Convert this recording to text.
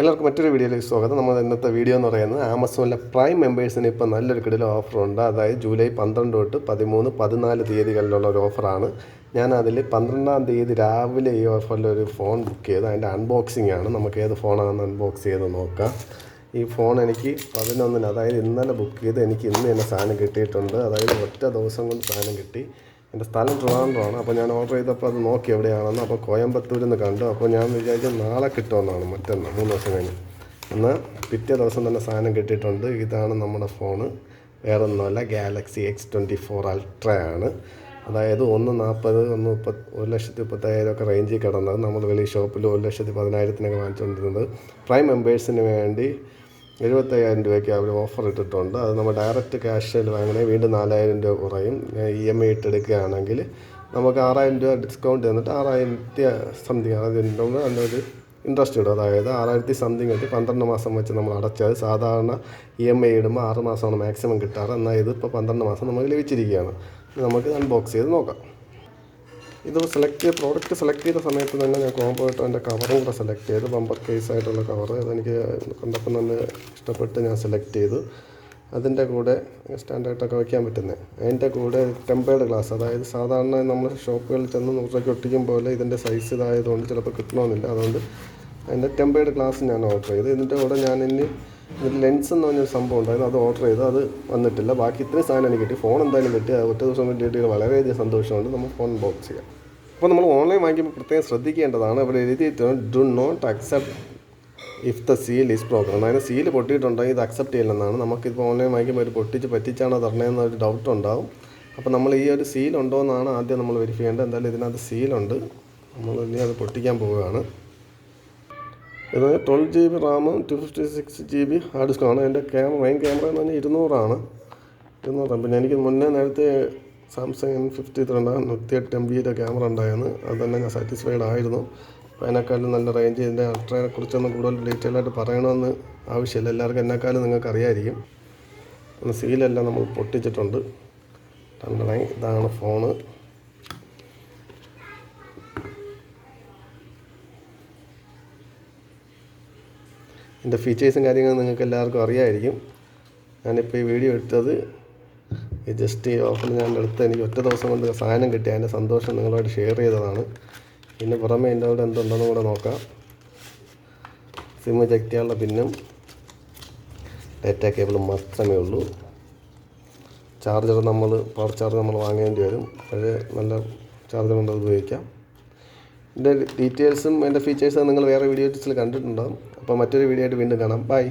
എല്ലാവർക്കും മറ്റൊരു വീഡിയോയിലേക്ക് സ്വാഗതം. നമ്മൾ ഇന്നത്തെ വീഡിയോ എന്ന് പറയുന്നത് ആമസോണിലെ പ്രൈം മെമ്പേഴ്സിന് ഇപ്പോൾ നല്ലൊരു കിടില ഓഫറുണ്ട്. അതായത് ജൂലൈ പന്ത്രണ്ട് തൊട്ട് പതിമൂന്ന് പതിനാല് തീയതികളിലുള്ള ഒരു ഓഫറാണ്. ഞാൻ അതിൽ പന്ത്രണ്ടാം തീയതി രാവിലെ ഈ ഓഫറിൽ ഒരു ഫോൺ ബുക്ക് ചെയ്ത്. അതിന്റെ അൺബോക്സിംഗ് ആണ്. നമുക്ക് ഏത് ഫോണാണെന്ന് അൺബോക്സ് ചെയ്ത് നോക്കാം. ഈ ഫോൺ എനിക്ക് പതിനൊന്നിന് അതായത് ഇന്നലെ ബുക്ക് ചെയ്ത് എനിക്ക് ഇന്ന് തന്നെ സാധനം കിട്ടിയിട്ടുണ്ട്. അതായത് ഒറ്റ ദിവസം കൊണ്ട് സാധനം കിട്ടി. എന്റെ സ്ഥലം ട്രിവാൻഡ്രമാണ്. അപ്പോൾ ഞാൻ ഓർഡർ ചെയ്തപ്പോൾ അത് നോക്കി എവിടെയാണെന്ന്. അപ്പോൾ കോയമ്പത്തൂരിൽ നിന്ന് കണ്ടു. അപ്പോൾ ഞാൻ വിചാരിച്ചു നാളെ കിട്ടുമെന്നാണ് മറ്റന്ന് മൂന്ന് ദിവസം കഴിഞ്ഞ്. എന്നാൽ പിറ്റേ ദിവസം തന്നെ സാധനം കിട്ടിയിട്ടുണ്ട്. ഇതാണ് നമ്മുടെ ഫോണ് വേറെ ഒന്നുമല്ല ഗാലക്സി എക്സ് ട്വന്റി ഫോർ അൾട്രയാണ് അതായത് ഒന്ന് നാൽപ്പത് ഒന്ന് മുപ്പത് ഒരു ലക്ഷത്തി മുപ്പത്തായിരം ഒക്കെ റേഞ്ചിൽ കിടന്നത്. നമ്മൾ വലിയ ഷോപ്പിൽ ഒരു ലക്ഷത്തി പതിനായിരത്തിനൊക്കെ വാങ്ങിച്ചുകൊണ്ടിരുന്നത്. പ്രൈം മെമ്പേഴ്സിന് വേണ്ടി എഴുപത്തയ്യായിരം രൂപയ്ക്ക് അവർ ഓഫർ ഇട്ടിട്ടുണ്ട്. അത് നമ്മൾ ഡയറക്റ്റ് ക്യാഷിൽ വാങ്ങണേ വീണ്ടും നാലായിരം രൂപ കുറയും. ഇ എം ഐ ഇട്ടെടുക്കുകയാണെങ്കിൽ നമുക്ക് ആറായിരം രൂപ ഡിസ്കൗണ്ട് തന്നിട്ട് ആറായിരത്തി സംതിങ് അതിന്റെ അതിന്റെ ഒരു ഇൻട്രസ്റ്റ് ഇടും. അതായത് ആറായിരത്തി സംതിങ് ഇട്ട് പന്ത്രണ്ട് മാസം വെച്ച് നമ്മൾ അടച്ചാൽ സാധാരണ ഇ എം ഐ ഇടുമ്പോൾ ആറ് മാസമാണ് മാക്സിമം കിട്ടാറ്. എന്നാൽ ഇതിപ്പോൾ പന്ത്രണ്ട് മാസം നമുക്ക് ലഭിച്ചിരിക്കുകയാണ്. നമുക്ക് അൺബോക്സ് ചെയ്ത് നോക്കാം. ഇത് സെലക്ട് ചെയ്ത് പ്രോഡക്റ്റ് സെലക്ട് ചെയ്ത സമയത്ത് തന്നെ ഞാൻ കോംബോ ആയിട്ട് അതിന്റെ കവറും കൂടെ സെലക്ട് ചെയ്ത്. ബമ്പർ കേസ് ആയിട്ടുള്ള കവർ അതെനിക്ക് കണ്ടപ്പോൾ തന്നെ ഇഷ്ടപ്പെട്ട് ഞാൻ സെലക്ട് ചെയ്തു. അതിന്റെ കൂടെ സ്റ്റാൻഡായിട്ടൊക്കെ വയ്ക്കാൻ പറ്റുന്നത് അതിന്റെ കൂടെ ടെമ്പേർഡ് ഗ്ലാസ് അതായത് സാധാരണ നമ്മൾ ഷോപ്പുകളിൽ ചെന്ന് നൂറ് രൂപയ്ക്ക് ഒട്ടിക്കും പോലെ ഇതിന്റെ സൈസ് ഇതായതുകൊണ്ട് ചിലപ്പോൾ കിട്ടണമെന്നില്ല. അതുകൊണ്ട് അതിന്റെ ടെമ്പേർഡ് ഗ്ലാസ് ഞാൻ ഓർഡർ ചെയ്തു. ഇതിന്റെ കൂടെ ഞാൻ ഇനി ഇതിൽ ലെൻസ് എന്ന് പറഞ്ഞൊരു സംഭവം ഉണ്ടായിരുന്നു. അത് ഓർഡർ ചെയ്ത്. അത് വന്നിട്ടില്ല. ബാക്കി ഇത്രയും സാധനം എനിക്ക് കിട്ടി. ഫോൺ എന്തായാലും കിട്ടി. ഒറ്റ ദിവസം കൊണ്ട് കിട്ടിയത് വളരെയധികം സന്തോഷമുണ്ട്. നമ്മൾ ഫോൺ ബോക്സ് ചെയ്യാം. അപ്പോൾ നമ്മൾ ഓൺലൈൻ വാങ്ങിക്കുമ്പോൾ പ്രത്യേകം ശ്രദ്ധിക്കേണ്ടതാണ്. ഇവിടെ എഴുതിയിട്ടുണ്ട് do not accept if the seal is broken അതായത് സീൽ പൊട്ടിയിട്ടുണ്ടെങ്കിൽ ഇത് അക്സെപ്റ്റ് ചെയ്യില്ലെന്നാണ് നമുക്കിപ്പോൾ ഓൺലൈൻ വാങ്ങിക്കുമ്പോൾ ഒരു പൊട്ടിച്ച് പറ്റിച്ചാണോ തരണേന്ന് ഒരു ഡൗട്ട് ഉണ്ടാവും. അപ്പോൾ നമ്മൾ ഈ ഒരു സീൽ ഉണ്ടോ എന്നാണ് ആദ്യം നമ്മൾ വെരിഫൈ ചെയ്യേണ്ടത്. എന്തായാലും ഇതിനകത്ത് സീലുണ്ട് നമ്മൾ ഇനി അത് പൊട്ടിക്കാൻ പോവുകയാണ്. ഇത് ട്വൽവ് ജി ബി റാമും two fifty six G B hard ഡിസ്കാണ് എന്റെ ക്യാമറ മെയിൻ ക്യാമറ എന്ന് പറഞ്ഞാൽ ഇരുന്നൂറാണ്. ഇരുന്നൂറാണ് പിന്നെ എനിക്ക് മുന്നേ നേരത്തെ സാംസങ് എൻ ഫിഫ്റ്റി ത്രീ ഉണ്ടാകും നൂറ്റി എട്ട് എം ബിയുടെ ക്യാമറ ഉണ്ടായിരുന്നു. അത് തന്നെ ഞാൻ സാറ്റിസ്ഫൈഡ് ആയിരുന്നു. അപ്പോൾ അതിനേക്കാളും നല്ല റേഞ്ച് ഇതിന്റെ അൾട്രയെ കുറിച്ചൊന്നും കൂടുതൽ ഡീറ്റെയിൽ ആയിട്ട് പറയണമെന്ന് ആവശ്യമില്ല. എല്ലാവർക്കും എന്നെക്കാളും നിങ്ങൾക്ക് അറിയാമായിരിക്കും സീലെല്ലാം നമ്മൾ പൊട്ടിച്ചിട്ടുണ്ട്. ഇതാണ് ഫോണ് ഇതിന്റെ ഫീച്ചേഴ്സും കാര്യങ്ങളും നിങ്ങൾക്ക് എല്ലാവർക്കും അറിയാമായിരിക്കും ഞാനിപ്പോൾ ഈ വീഡിയോ എടുത്തത് ജസ്റ്റ് ഈ ഓഫറിൽ ഞാൻ എടുത്ത് എനിക്ക് ഒറ്റ ദിവസം കൊണ്ട് സാധനം കിട്ടി. അതിന്റെ സന്തോഷം നിങ്ങളുമായിട്ട് ഷെയർ ചെയ്തതാണ്. പിന്നെ പുറമേ എന്റെ അവിടെ എന്തുണ്ടെന്നും കൂടെ നോക്കാം. സിമ്മ് ചെക്ക് ചെയ്യാനുള്ള പിന്നും ഡാറ്റ കേബിൾ മാത്രമേ ഉള്ളൂ. ചാർജർ നമ്മൾ പവർ ചാർജർ നമ്മൾ വാങ്ങേണ്ടി വരും. പഴയ നല്ല ചാർജർ കൊണ്ട് ഉപയോഗിക്കാം. ഇതിന്റെ ഡീറ്റെയിൽസും അതിന്റെ ഫീച്ചേഴ്സും നിങ്ങൾ വേറെ വീഡിയോസിൽ കണ്ടിട്ടുണ്ടാകും അപ്പോൾ മറ്റൊരു വീഡിയോ ആയിട്ട് വീണ്ടും കാണാം. ബൈ